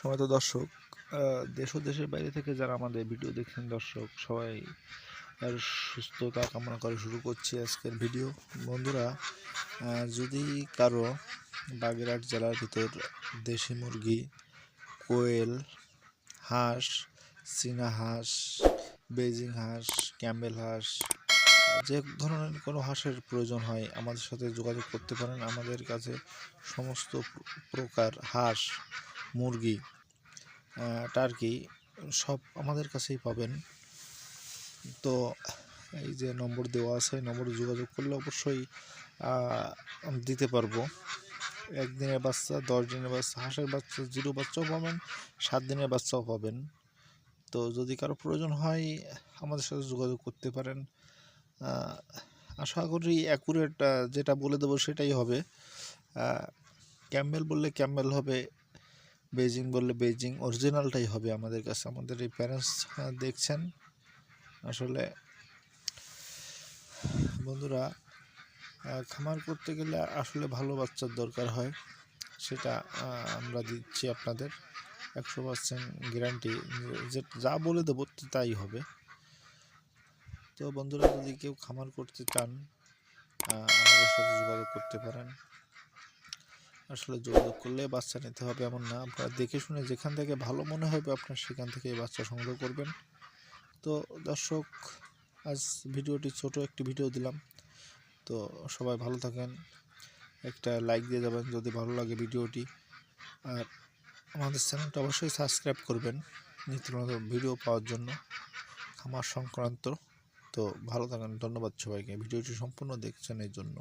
সময়ত দর্শক দেশ ও দেশের বাইরে থেকে যারা আমাদের ভিডিও দেখছেন, দর্শক, সবাই আর সুস্থতা কামনা করে শুরু করছি আজকের ভিডিও। বন্ধুরা যদি কারও বাগেরহাট জেলার ভিতর দেশি মুরগি, কোয়েল, হাঁস, চীনা হাঁস, বেজিং হাঁস, ক্যাম্বেল হাঁস, যে ধরনের কোনো হাঁসের প্রয়োজন হয়, আমাদের সাথে যোগাযোগ করতে পারেন। আমাদের কাছে সমস্ত প্রকার হাঁস মুরগি টার্কি সব আমাদের কাছেই পাবেন। তো এই যে নম্বর দেওয়া আছে নম্বরে যোগাযোগ করলে অবশ্যই দিতে পারব। একদিনের বাচ্চা দশ দিনের বাচ্চা, হাঁসের বাচ্চা, জিরো বাচ্চাও পাবেন সাত দিনের বাচ্চাও পাবেন। তো যদি কারও প্রয়োজন হয়, আমাদের সাথে যোগাযোগ করতে পারেন। আশা করি অ্যাকুরেট যেটা বলে দেবো সেটাই হবে। ক্যাম্বেল বললে ক্যাম্বেল হবে বেজিং বললে বেজিং অরিজিনালটাই হবে আমাদের কাছে। আমাদের এই প্যারেন্টস দেখছেন। আসলে বন্ধুরা খামার করতে গেলে আসলে ভালো বাচ্চার দরকার হয়, সেটা আমরা দিচ্ছি আপনাদের। একশো পার্সেন্ট গ্যারান্টি যে যা বলে দেবো তাই হবে। তো বন্ধুরা, যদি কেউ খামার করতে চান আমাদের সাথে যোগাযোগ করতে পারেন। আসলে যোগাযোগ করলে বাচ্চা নিতে হবে এমন না। আপনারা দেখে শুনে যেখান থেকে ভালো মনে হবে আপনার সেখান থেকে বাচ্চা সংগ্রহ করবেন। তো দর্শক, আজ ভিডিওটি ছোট একটি ভিডিও দিলাম। তো সবাই ভালো থাকেন। একটা লাইক দিয়ে যাবেন যদি ভালো লাগে ভিডিওটি। আর আমাদের চ্যানেলটা অবশ্যই সাবস্ক্রাইব করবেন নিত্য নতুন ভিডিও পাওয়ার জন্য। খামার সংক্রান্ত। তো ভালো থাকেন। ধন্যবাদ সবাইকে। ভিডিওটি সম্পূর্ণ দেখছেন এই জন্য।